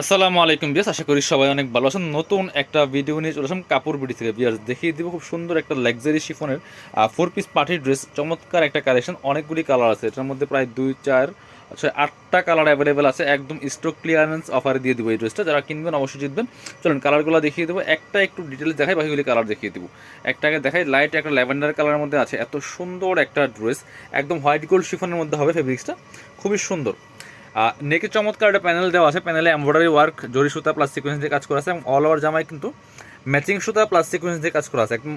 আসসালামু আলাইকুম বিয়াস আশা করি সবাই অনেক ভালো আছেন। নতুন একটা ভিডিও নিয়ে চলে কাপড় বিডি থেকে। বিয়াস দেখিয়ে দিব খুব সুন্দর একটা লাক্সারি শিফনের ফোর পিস পার্টি ড্রেস চমৎকার একটা কালেকশন অনেকগুলি কালার আছে। এটার মধ্যে প্রায় দুই, চার আচ্ছা আটটা কালার অ্যাভেলেবেল আছে। একদম স্টক ক্লিয়ারেন্স অফারে দিয়ে দিব এই ড্রেসটা যারা কিনবেন, অবশ্যই জিতবেন। চলুন কালারগুলো দেখিয়ে দেবো। একটা একটু ডিটেলস দেখাই, বাকিগুলি কালার দেখিয়ে দিব। একটাকে দেখাই লাইট একটা ল্যাভেন্ডার কালারের মধ্যে আছে। এত সুন্দর একটা ড্রেস একদম হোয়াইট গোল্ড শিফনের মধ্যে হবে ফেব্রিক্সটা খুবই সুন্দর। নেকে চমৎকার একটা প্যানেল দেওয়া আছে। প্যানেলে এমব্রয়ডারি ওয়ার্ক জরি সুতা প্লাস সিকোয়েন্স দিয়ে কাজ করা আছে এবং অল ওভার জামায় কিন্তু ম্যাচিং সুতা প্লাস সিকোয়েন্স দিয়ে কাজ করা আছে। একদম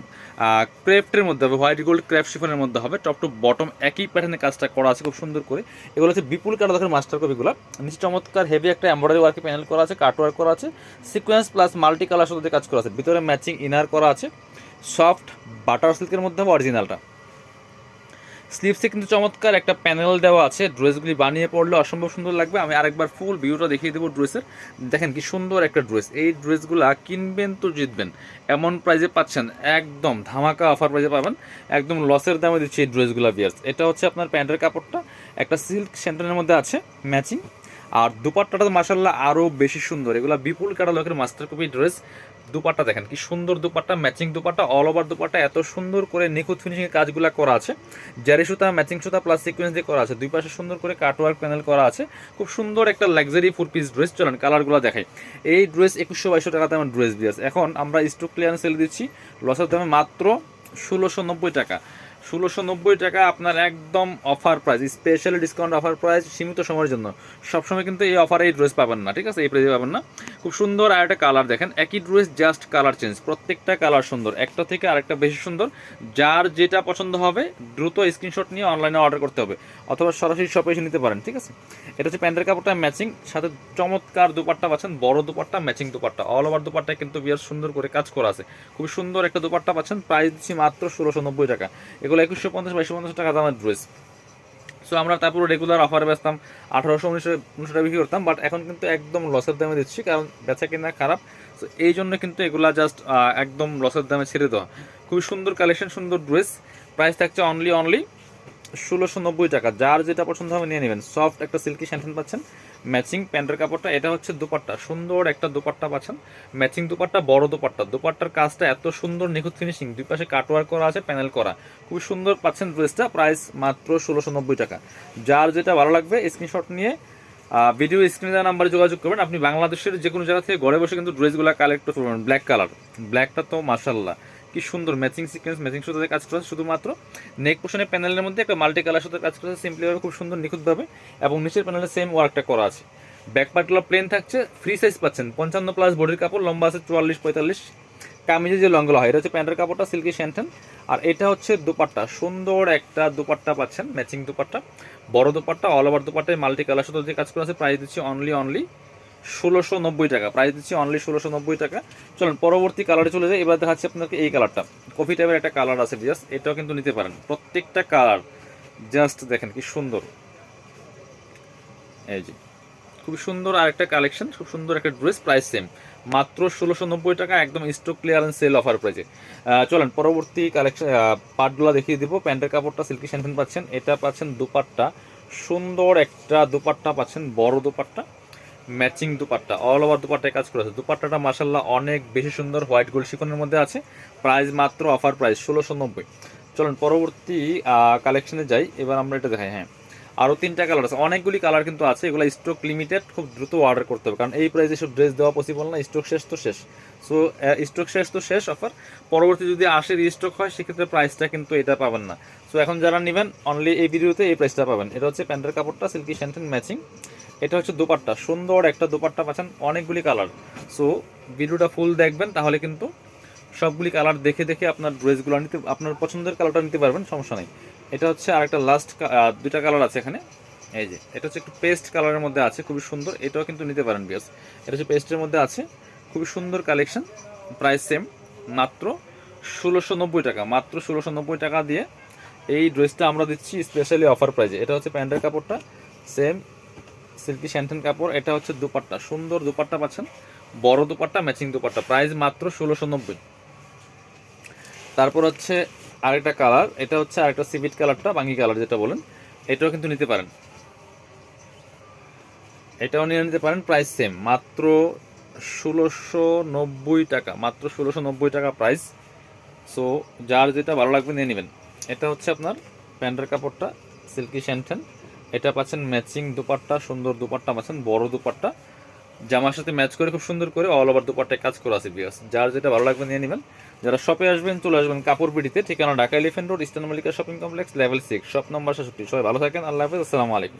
ক্রেফটের মধ্যে হবে হোয়াইট গোল্ড ক্রেফট শিফনের মধ্যে হবে। টপ টু বটম একই প্যাটার্নে কাজটা করা আছে খুব সুন্দর করে। এগুলো হচ্ছে বিপুল কাটা দেখেন মাস্টার কপিগুলো নিচে চমৎকার হেভি একটা এমব্রয়ডারি ওয়ার্কে প্যানেল করা আছে কাট ওয়ার্ক করা আছে। সিকোয়েন্স প্লাস মাল্টি কালার সুতা দিয়ে কাজ করা আছে। ভিতরে ম্যাচিং ইনার করা আছে। সফট বাটার সিল্কের মধ্যে হবে অরিজিনালটা স্লিভসে কিন্তু চমৎকার একটা প্যানেল দেওয়া আছে। ড্রেসগুলি বানিয়ে পড়লে অসম্ভব সুন্দর লাগবে। আমি আরেকবার ফুল ভিউটা দেখিয়ে দেবো ড্রেসের দেখেন কি সুন্দর একটা ড্রেস এই ড্রেসগুলা কিনবেন তো জিতবেন। এমন প্রাইজে পাচ্ছেন, একদম ধামাকা অফার প্রাইজে পাবেন। একদম লসের দামে দিচ্ছে এই ড্রেসগুলো বিয়ার্স এটা হচ্ছে আপনার প্যান্টের কাপড়টা। একটা সিল্ক সেন্টারের মধ্যে আছে ম্যাচিং আর দুপাট্টাটা তো মাসাল্লাহ আরও বেশি সুন্দর। এগুলো বিপুল কাটা লোকের মাস্টার কপি ড্রেস দুপাট্টা দেখেন, কি সুন্দর dupatta matching dupatta all over dupatta, এত সুন্দর করে নিখুঁত ফিনিশিং কাজগুলো করা আছে। জারি সুতা ম্যাচিং সুতা প্লাস সিকোয়েন্স দিয়ে করা আছে। দুই পাশে সুন্দর করে কাটওয়ার্ক প্যানেল করা আছে। খুব সুন্দর একটা লাক্সারি ফোর পিস ড্রেস চলেন কালারগুলো দেখাই। এই ড্রেস একুশশো বাইশশো টাকাতে আমার ড্রেস দিয়েছে এখন আমরা স্টক ক্লিয়ারেন্স সেল দিচ্ছি লসের দামে মাত্র ষোলোশো নব্বই টাকা। ষোলোশো নব্বই টাকা আপনার একদম offer price specially discount offer price সীমিত সময়ের জন্য। সবসময় কিন্তু এই অফারে এই ড্রেস পাবেন না, ঠিক আছে? এই প্রাইসে পাবেন না। খুব সুন্দর আর একটা কালার দেখেন, একই ড্রেস জাস্ট কালার চেঞ্জ প্রত্যেকটা কালার সুন্দর, একটা থেকে আরেকটা বেশি সুন্দর। যার যেটা পছন্দ হবে, দ্রুত স্ক্রিনশট নিয়ে অনলাইনে অর্ডার করতে হবে। অথবা সরাসরি শপে এসে নিতে পারেন, ঠিক আছে? এটা হচ্ছে প্যান্টের কাপড়টা ম্যাচিং সাথে চমৎকার দুপাট্টা পাচ্ছেন, বড় dupatta matching dupatta. All over দুপাট্টায় কিন্তু বিয়ার সুন্দর করে কাজ করা আছে। খুব সুন্দর একটা দুপাট্টা পাচ্ছেন প্রাইস দিচ্ছি মাত্র ষোলোশো নব্বই টাকা। এগুলো একুশশো পঞ্চাশ, বাইশশো পঞ্চাশ টাকা দামের ড্রেস সো আমরা তারপরে রেগুলার অফারে বেচতাম। আঠারোশো, উনিশশো উনিশশো টাকা বিক্রি করতাম বাট এখন কিন্তু একদম লসের দামে দিচ্ছি, কারণ বেচা কিনা খারাপ। সো এই জন্য কিন্তু এগুলা জাস্ট একদম লসের দামে ছেড়ে দেওয়া। খুবই সুন্দর কালেকশন সুন্দর ড্রেস প্রাইস থাকছে অনলি অনলি ষোলোশো নব্বই টাকা। যার যেটা পছন্দ হবে নিয়ে নেবেন। সফট একটা সিল্কি স্যান্টেন পাচ্ছেন। ম্যাচিং প্যান্টের কাপড়টা, এটা হচ্ছে দুপাট্টা। সুন্দর একটা দুপাট্টা পাচ্ছেন। ম্যাচিং দুপাট্টা, বড় দুপাট্টা। দুপাট্টার কাজটা এত সুন্দর, নিখুঁত ফিনিশিং দুই পাশে কাটওয়ার্ক করা আছে প্যানেল করা। খুব সুন্দর পাচ্ছেন ড্রেসটা প্রাইস মাত্র ষোলোশো নব্বই টাকা। যার যেটা ভালো লাগবে স্ক্রিনশট নিয়ে ভিডিও স্ক্রিনে দেওয়া নাম্বারে যোগাযোগ করবেন। আপনি বাংলাদেশের যে কোনো জায়গা থেকে ঘরে বসে কিন্তু ড্রেসগুলো কালেক্ট করতে পারবেন। ব্ল্যাক কালার ব্ল্যাকটা তো মার্শাল্লাহ কি সুন্দর ম্যাচিং সিকোয়েন্স ম্যাচিং সুতাতে কাজ করেছে শুধুমাত্র। নেক পোশনের প্যানেলের মধ্যে একটা মাল্টি কালার সাথে কাজ করেছে সিম্পলিভাবে খুব সুন্দর, নিখুঁতভাবে, এবং নিচের প্যানেলে সেম ওয়ার্কটা করা আছে। ব্যাক পার্টগুলো প্লেন থাকছে ফ্রি সাইজ পাচ্ছেন, পঞ্চান্ন প্লাস বডির কাপড়, লম্বা আছে চুয়াল্লিশ, পঁয়তাল্লিশ। কামিজের যে লংগুলো হয়, এটা হচ্ছে প্যান্টের কাপড়টা সিল্কি স্যান্টেন আর এটা হচ্ছে দুপাট্টা, সুন্দর একটা দুপাট্টা পাচ্ছেন ম্যাচিং দুপাট্টা। বড় দুপাট্টা অল ওভার দুপাট্টায় মাল্টি কালার সাথে যে কাজ করা আছে প্রাইস দিচ্ছি অনলি অনলি ষোলোশো নব্বই টাকা। প্রাইস দিচ্ছি অনলি ষোলোশো নব্বই টাকা। চলুন, পরবর্তী কালারে চলে যাই। এবার দেখাচ্ছি আপনাকে এই কালারটা কফি টাইপের একটা কালার আছে জাস্ট এটাও কিন্তু নিতে পারেন। প্রত্যেকটা কালার জাস্ট দেখেন কি সুন্দর। এই যে খুবই সুন্দর আর একটা কালেকশন খুব সুন্দর একটা ড্রেস প্রাইস সেম মাত্র ষোলোশো নব্বই টাকা, একদম স্টক ক্লিয়ারেন্স সেল অফার প্রাইসে চলেন, পরবর্তী কালেকশন পার্টগুলো দেখিয়ে দিব। প্যান্টের কাপড়টা সিল্কি স্যান্টেন পাচ্ছেন। এটা পাচ্ছেন দুপাট্টা। সুন্দর একটা দুপাট্টা পাচ্ছেন, বড় dupatta. Matching dupatta all over দুপাট্টায় কাজ করেছে। দুপাট্টাটা মাসাল্লাহ অনেক বেশি সুন্দর হোয়াইট গোল্ড শিফনের মধ্যে আছে। প্রাইস মাত্র অফার প্রাইস ষোলোশো নব্বই। চলুন পরবর্তী কালেকশনে যাই। এবার আমরা এটা দেখাই হ্যাঁ। আরও তিনটা কালার আছে। অনেকগুলি কালার কিন্তু আছে। এগুলো স্টক লিমিটেড খুব দ্রুত অর্ডার করতে হবে। কারণ এই প্রাইসে সব ড্রেস দেওয়া পসিবল না। স্টক শেষ তো শেষ। সো স্টক শেষ তো শেষ অফার পরবর্তী যদি আসে রিস্টক হয়, সেক্ষেত্রে প্রাইসটা কিন্তু এটা পাবেন না। সো এখন যারা নেবেন অনলি এই ভিডিওতে এই প্রাইসটা পাবেন। এটা হচ্ছে প্যান্টের কাপড়টা সিল্কি স্যান্টেন ম্যাচিং এটা হচ্ছে দুপাট্টা। সুন্দর একটা দুপাট্টা পাচ্ছেন, অনেকগুলি কালার। সো ভিডিওটা ফুল দেখবেন, তাহলে কিন্তু সবগুলি কালার দেখে দেখে আপনার ড্রেসগুলো নিতে, আপনার পছন্দের কালারটা নিতে পারবেন, সমস্যা নেই। এটা হচ্ছে আরেকটা লাস্ট দুইটা কালার আছে এখানে। এই যে, এটা হচ্ছে একটু পেস্ট কালারের মধ্যে আছে, খুবই সুন্দর। এটাও কিন্তু নিতে পারেন বিয়াস এটা হচ্ছে পেস্টের মধ্যে আছে, খুবই সুন্দর কালেকশন প্রাইস সেম মাত্র ষোলোশো নব্বই টাকা। মাত্র ষোলোশো নব্বই টাকা দিয়ে এই ড্রেসটা আমরা দিচ্ছি স্পেশালি অফার প্রাইজে এটা হচ্ছে প্যান্টের কাপড়টা সেম সিল্কি স্যান্টেন কাপড় এটা হচ্ছে দুপাট্টা। সুন্দর দুপাট্টা পাচ্ছেন, বড় দুপাট্টা ম্যাচিং দুপাট্টা। প্রাইস মাত্র ষোলোশো নব্বই। তারপর হচ্ছে আরেকটা কালার এটা হচ্ছে আরেকটা সিভিট কালারটা বাঙ্গি কালার যেটা বলেন, এটাও কিন্তু নিতে পারেন। এটাও নিয়ে নিতে পারেন প্রাইস সেম মাত্র ষোলোশো নব্বই টাকা, মাত্র ষোলোশো নব্বই টাকা প্রাইস সো যার যেটা ভালো লাগবে নিয়ে নেবেন। এটা হচ্ছে আপনার প্যান্টের কাপড়টা সিল্কি শ্যান্টেন এটা পাচ্ছেন ম্যাচিং দুপাট্টা, সুন্দর দুপাট্টা পাচ্ছেন, বড় দুপাট্টা। জামার সাথে ম্যাচ করে খুব সুন্দর করে অল ওভার দুপাট্টায় কাজ করে আছে বিয়াস যার যেটা ভালো লাগবে নিয়ে নেবেন। যারা শপে আসবেন, চলে আসবেন কাপড় পিটিতে ঠিকানা Dhaka elephant road, eastern Mallika shopping complex level six shop number সাতষট্টি সবাই ভালো থাকেন, আল্লাহ হাফেজ, আসসালামু আলাইকুম।